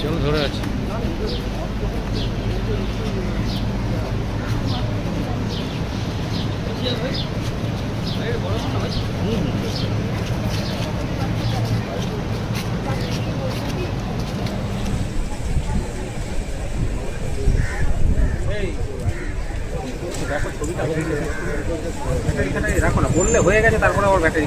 চলো ধরে বললে হয়ে গেছে তারপরে আবার ব্যাটারি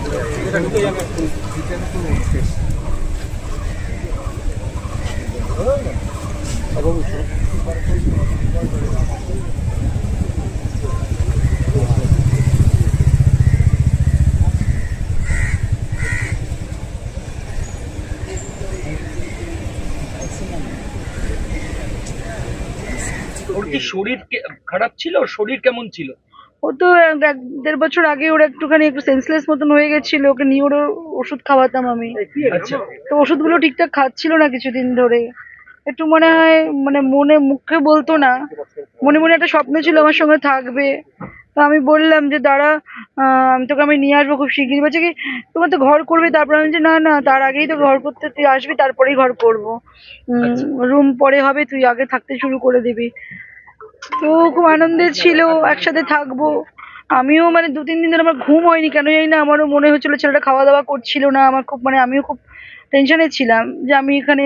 কি শরীর খারাপ ছিল? শরীর কেমন ছিল? ও তো এক এক দেড় বছর আগে ওরা একটুখানি একটু সেন্সলেস মতন হয়ে গেছিল ওকে নিয়ে ওর ওষুধ খাওয়াতাম আমি। আচ্ছা। তো ওষুধগুলো ঠিকঠাক খাচ্ছিল না কিছুদিন ধরে। একটু মনে হয় মানে মনে মুখে বলতো না। মনে মনে একটা স্বপ্ন ছিল আমার সঙ্গে থাকবে। তো আমি বললাম যে দাঁড়া আমি তোকে আমি নিয়ে আসব খুব শিগগিরই। বলছে কি তোমার তো ঘর করবে। তারপর আমি যে না না তার আগেই তো ঘর করতে তুই আসবি তারপরেই ঘর করব। রুম পরে হবে তুই আগে থাকতে শুরু করে দিবি। তো খুব আনন্দের ছিল, একসাথে থাকব। আমিও মানে দু, তিন দিন ধরে আমার ঘুম হয়নি, কেন জানি না, আমারও মনে হচ্ছিল ছেলেটা খাওয়া দাওয়া করছিল না, আমার খুব মানে আমিও খুব টেনশনে ছিলাম যে আমি এখানে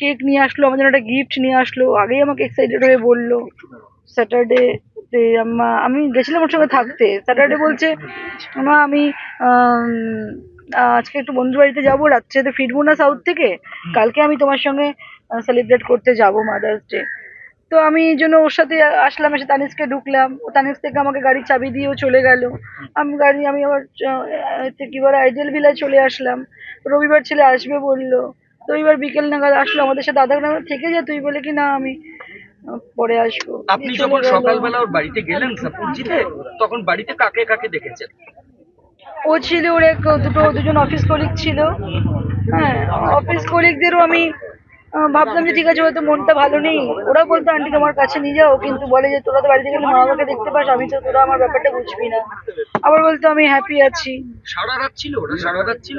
কেক নিয়ে আসলো, আমার জন্য একটা গিফট নিয়ে আসলো, আগেই আমাকে এক্সাইটেড হয়ে বলল। স্যাটারডে তে আম্মা, আমি গেছিলাম ওর সঙ্গে থাকতে। স্যাটারডে বলছে, মা, আমি আজকে একটু বন্ধুর বাড়িতে যাব, রাত্রেতে ফিরবো না সাউথ থেকে। কালকে আমি তোমার সঙ্গে সেলিব্রেট করতে যাব মাদার্স ডে তো আমি এই জন্য ওর সাথে আসলাম, এসে তানিশকে ঢুকলাম। ও তানিশ থেকে আমাকে গাড়ির চাবি দিয়েও চলে গেল। আমি গাড়ি, আমি আবার কি বলে আইডিয়াল ভিলায় চলে আসলাম। রবিবার ছেলে আসবে বলল। তো এবার বিকেল নাগাদ আসলো আমাদের সাথে আধা ঘণ্টা থেকে যা তুই বলে কি না আমি পরে আসব। আপনি যখন সকালবেলা ওর বাড়িতে গেলেন সাপুরজিতে তখন বাড়িতে কাকে কাকে দেখেছেন? ও ছিল ওর এক দুটো দুজন অফিস কলিগ ছিল। হ্যাঁ অফিস কলিগদেরও আমি আহ, ভাবলাম যে ঠিক আছে হয়তো মনটা ভালো নেই। ওরা বলতো আন্টি তোমার কাছে নিয়ে যাও। কিন্তু বলে যে তোরা তো বাড়িতে গেলে মা বাবাকে দেখতে পাস আমি তো তোরা আমার ব্যাপারটা বুঝবি না। আবার বলতো আমি হ্যাপি আছি। সারা রাত ছিল ওরা সারা রাত ছিল?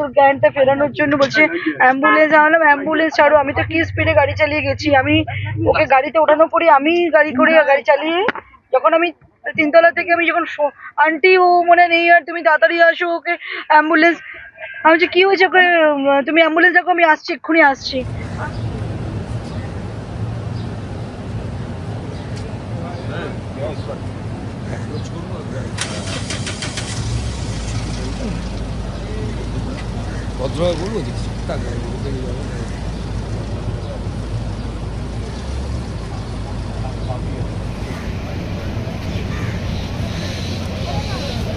তোর জ্ঞানটা ফেরানোর জন্য বলছে, অ্যাম্বুলেন্স আনলাম, অ্যাম্বুলেন্স ছাড়ো, আমি তো কি স্পিডে গাড়ি চালিয়ে গেছি, আমি ওকে গাড়িতে ওঠানোর পরে আমি গাড়ি করে গাড়ি চালিয়ে যখন আমি তিনতলা থেকে আমি যখন আন্টি, ও মনে নেই, আর তুমি তাড়াতাড়ি আসো ওকে, অ্যাম্বুলেন্স। আমি বলছি, কি হয়েছে ওকে, তুমি অ্যাম্বুলেন্স দেখো, আমি আসছি, এক্ষুনি আসছি। ଭଦ୍ରକରୁ ଦେଖିଛି ତାଙ୍କ